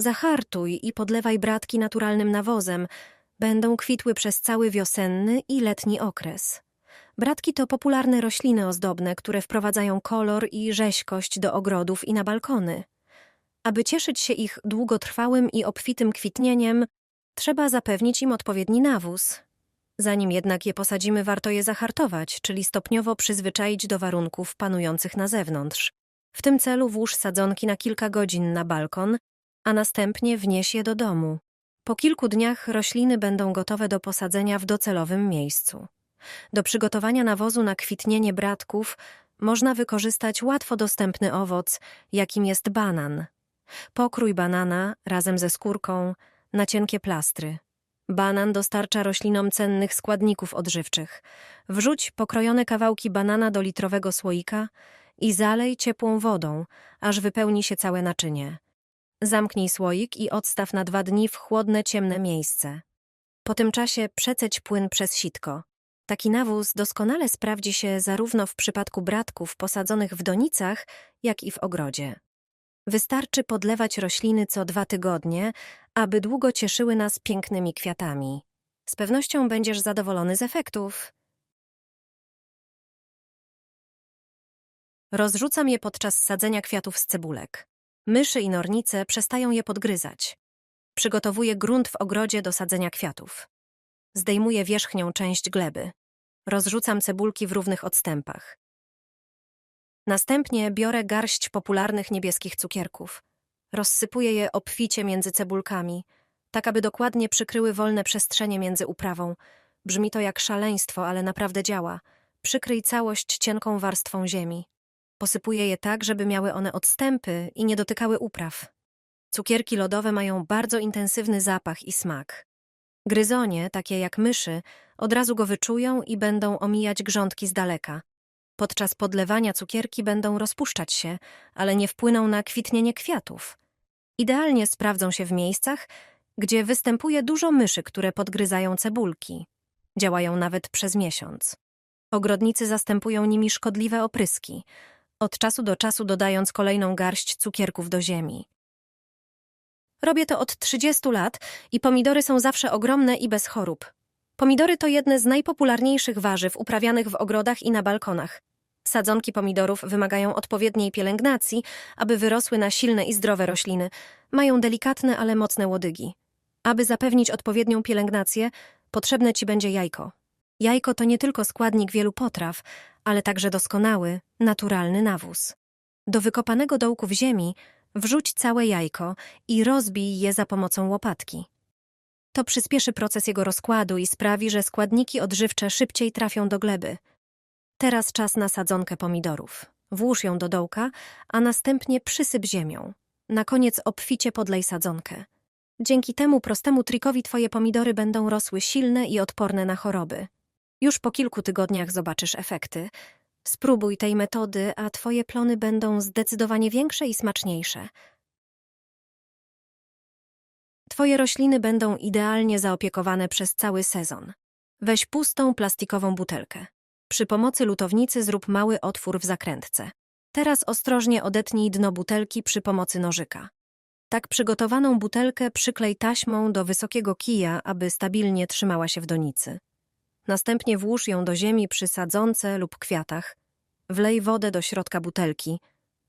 Zahartuj i podlewaj bratki naturalnym nawozem. Będą kwitły przez cały wiosenny i letni okres. Bratki to popularne rośliny ozdobne, które wprowadzają kolor i rzeźkość do ogrodów i na balkony. Aby cieszyć się ich długotrwałym i obfitym kwitnieniem, trzeba zapewnić im odpowiedni nawóz. Zanim jednak je posadzimy, warto je zahartować, czyli stopniowo przyzwyczaić do warunków panujących na zewnątrz. W tym celu włóż sadzonki na kilka godzin na balkon, a następnie wnieś je do domu. Po kilku dniach rośliny będą gotowe do posadzenia w docelowym miejscu. Do przygotowania nawozu na kwitnienie bratków można wykorzystać łatwo dostępny owoc, jakim jest banan. Pokrój banana razem ze skórką na cienkie plastry. Banan dostarcza roślinom cennych składników odżywczych. Wrzuć pokrojone kawałki banana do litrowego słoika i zalej ciepłą wodą, aż wypełni się całe naczynie. Zamknij słoik i odstaw na dwa dni w chłodne, ciemne miejsce. Po tym czasie przeceć płyn przez sitko. Taki nawóz doskonale sprawdzi się zarówno w przypadku bratków posadzonych w donicach, jak i w ogrodzie. Wystarczy podlewać rośliny co dwa tygodnie, aby długo cieszyły nas pięknymi kwiatami. Z pewnością będziesz zadowolony z efektów. Rozrzucam je podczas sadzenia kwiatów z cebulek. Myszy i nornice przestają je podgryzać. Przygotowuję grunt w ogrodzie do sadzenia kwiatów. Zdejmuję wierzchnią część gleby. Rozrzucam cebulki w równych odstępach. Następnie biorę garść popularnych niebieskich cukierków. Rozsypuję je obficie między cebulkami, tak aby dokładnie przykryły wolne przestrzenie między uprawą. Brzmi to jak szaleństwo, ale naprawdę działa. Przykryj całość cienką warstwą ziemi. Posypuję je tak, żeby miały one odstępy i nie dotykały upraw. Cukierki lodowe mają bardzo intensywny zapach i smak. Gryzonie, takie jak myszy, od razu go wyczują i będą omijać grządki z daleka. Podczas podlewania cukierki będą rozpuszczać się, ale nie wpłyną na kwitnienie kwiatów. Idealnie sprawdzą się w miejscach, gdzie występuje dużo myszy, które podgryzają cebulki. Działają nawet przez miesiąc. Ogrodnicy zastępują nimi szkodliwe opryski, od czasu do czasu dodając kolejną garść cukierków do ziemi. Robię to od 30 lat i pomidory są zawsze ogromne i bez chorób. Pomidory to jedne z najpopularniejszych warzyw uprawianych w ogrodach i na balkonach. Sadzonki pomidorów wymagają odpowiedniej pielęgnacji, aby wyrosły na silne i zdrowe rośliny. Mają delikatne, ale mocne łodygi. Aby zapewnić odpowiednią pielęgnację, potrzebne ci będzie jajko. Jajko to nie tylko składnik wielu potraw, ale także doskonały, naturalny nawóz. Do wykopanego dołku w ziemi wrzuć całe jajko i rozbij je za pomocą łopatki. To przyspieszy proces jego rozkładu i sprawi, że składniki odżywcze szybciej trafią do gleby. Teraz czas na sadzonkę pomidorów. Włóż ją do dołka, a następnie przysyp ziemią. Na koniec obficie podlej sadzonkę. Dzięki temu prostemu trikowi twoje pomidory będą rosły silne i odporne na choroby. Już po kilku tygodniach zobaczysz efekty. Spróbuj tej metody, a twoje plony będą zdecydowanie większe i smaczniejsze. Twoje rośliny będą idealnie zaopiekowane przez cały sezon. Weź pustą plastikową butelkę. Przy pomocy lutownicy zrób mały otwór w zakrętce. Teraz ostrożnie odetnij dno butelki przy pomocy nożyka. Tak przygotowaną butelkę przyklej taśmą do wysokiego kija, aby stabilnie trzymała się w donicy. Następnie włóż ją do ziemi przy sadzonce lub kwiatach. Wlej wodę do środka butelki.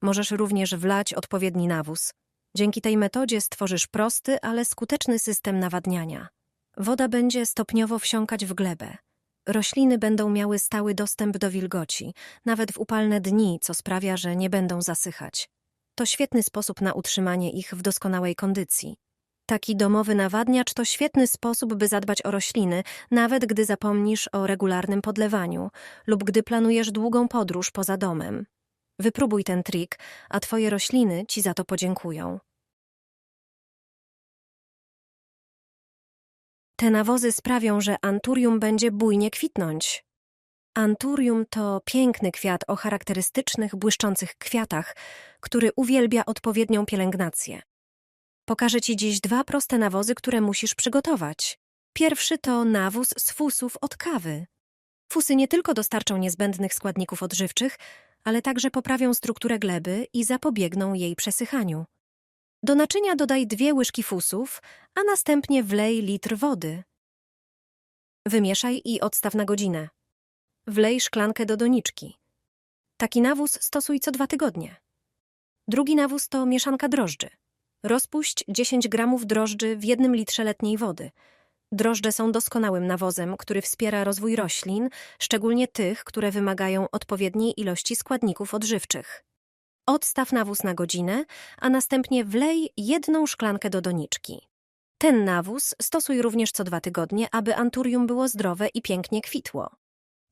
Możesz również wlać odpowiedni nawóz. Dzięki tej metodzie stworzysz prosty, ale skuteczny system nawadniania. Woda będzie stopniowo wsiąkać w glebę. Rośliny będą miały stały dostęp do wilgoci, nawet w upalne dni, co sprawia, że nie będą zasychać. To świetny sposób na utrzymanie ich w doskonałej kondycji. Taki domowy nawadniacz to świetny sposób, by zadbać o rośliny, nawet gdy zapomnisz o regularnym podlewaniu lub gdy planujesz długą podróż poza domem. Wypróbuj ten trik, a twoje rośliny ci za to podziękują. Te nawozy sprawią, że anturium będzie bujnie kwitnąć. Anturium to piękny kwiat o charakterystycznych, błyszczących kwiatach, który uwielbia odpowiednią pielęgnację. Pokażę Ci dziś dwa proste nawozy, które musisz przygotować. Pierwszy to nawóz z fusów od kawy. Fusy nie tylko dostarczą niezbędnych składników odżywczych, ale także poprawią strukturę gleby i zapobiegną jej przesychaniu. Do naczynia dodaj dwie łyżki fusów, a następnie wlej litr wody. Wymieszaj i odstaw na godzinę. Wlej szklankę do doniczki. Taki nawóz stosuj co dwa tygodnie. Drugi nawóz to mieszanka drożdży. Rozpuść 10 gramów drożdży w jednym litrze letniej wody. Drożdże są doskonałym nawozem, który wspiera rozwój roślin, szczególnie tych, które wymagają odpowiedniej ilości składników odżywczych. Odstaw nawóz na godzinę, a następnie wlej jedną szklankę do doniczki. Ten nawóz stosuj również co dwa tygodnie, aby anturium było zdrowe i pięknie kwitło.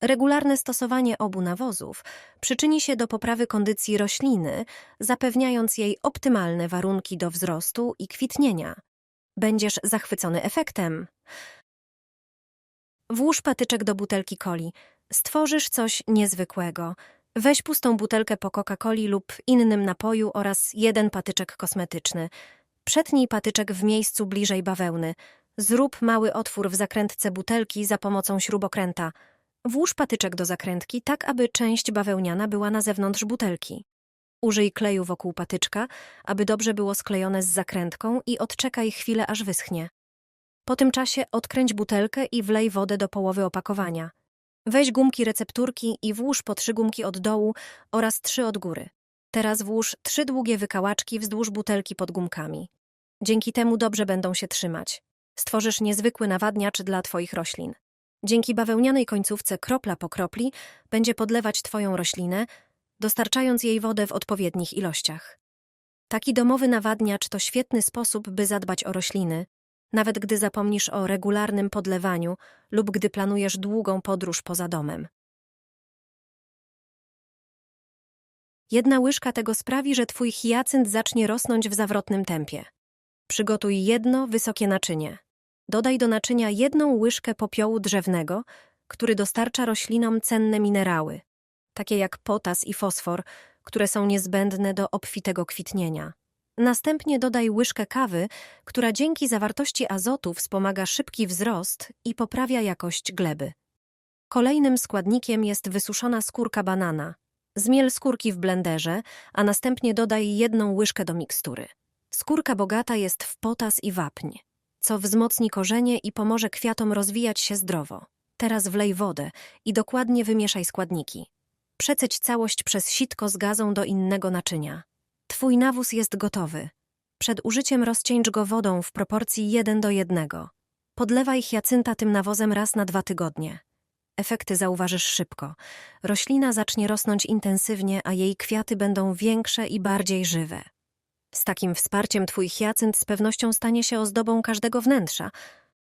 Regularne stosowanie obu nawozów przyczyni się do poprawy kondycji rośliny, zapewniając jej optymalne warunki do wzrostu i kwitnienia. Będziesz zachwycony efektem. Włóż patyczek do butelki coli. Stworzysz coś niezwykłego. Weź pustą butelkę po Coca-Coli lub innym napoju oraz jeden patyczek kosmetyczny. Przetnij patyczek w miejscu bliżej bawełny. Zrób mały otwór w zakrętce butelki za pomocą śrubokręta. Włóż patyczek do zakrętki tak, aby część bawełniana była na zewnątrz butelki. Użyj kleju wokół patyczka, aby dobrze było sklejone z zakrętką i odczekaj chwilę, aż wyschnie. Po tym czasie odkręć butelkę i wlej wodę do połowy opakowania. Weź gumki recepturki i włóż po trzy gumki od dołu oraz trzy od góry. Teraz włóż trzy długie wykałaczki wzdłuż butelki pod gumkami. Dzięki temu dobrze będą się trzymać. Stworzysz niezwykły nawadniacz dla Twoich roślin. Dzięki bawełnianej końcówce kropla po kropli będzie podlewać Twoją roślinę, dostarczając jej wodę w odpowiednich ilościach. Taki domowy nawadniacz to świetny sposób, by zadbać o rośliny, nawet gdy zapomnisz o regularnym podlewaniu lub gdy planujesz długą podróż poza domem. Jedna łyżka tego sprawi, że twój hiacynt zacznie rosnąć w zawrotnym tempie. Przygotuj jedno wysokie naczynie. Dodaj do naczynia jedną łyżkę popiołu drzewnego, który dostarcza roślinom cenne minerały, takie jak potas i fosfor, które są niezbędne do obfitego kwitnienia. Następnie dodaj łyżkę kawy, która dzięki zawartości azotu wspomaga szybki wzrost i poprawia jakość gleby. Kolejnym składnikiem jest wysuszona skórka banana. Zmiel skórki w blenderze, a następnie dodaj jedną łyżkę do mikstury. Skórka bogata jest w potas i wapń, co wzmocni korzenie i pomoże kwiatom rozwijać się zdrowo. Teraz wlej wodę i dokładnie wymieszaj składniki. Przeceć całość przez sitko z gazą do innego naczynia. Twój nawóz jest gotowy. Przed użyciem rozcieńcz go wodą w proporcji 1 do 1. Podlewaj hiacynta tym nawozem raz na dwa tygodnie. Efekty zauważysz szybko. Roślina zacznie rosnąć intensywnie, a jej kwiaty będą większe i bardziej żywe. Z takim wsparciem twój hiacynt z pewnością stanie się ozdobą każdego wnętrza,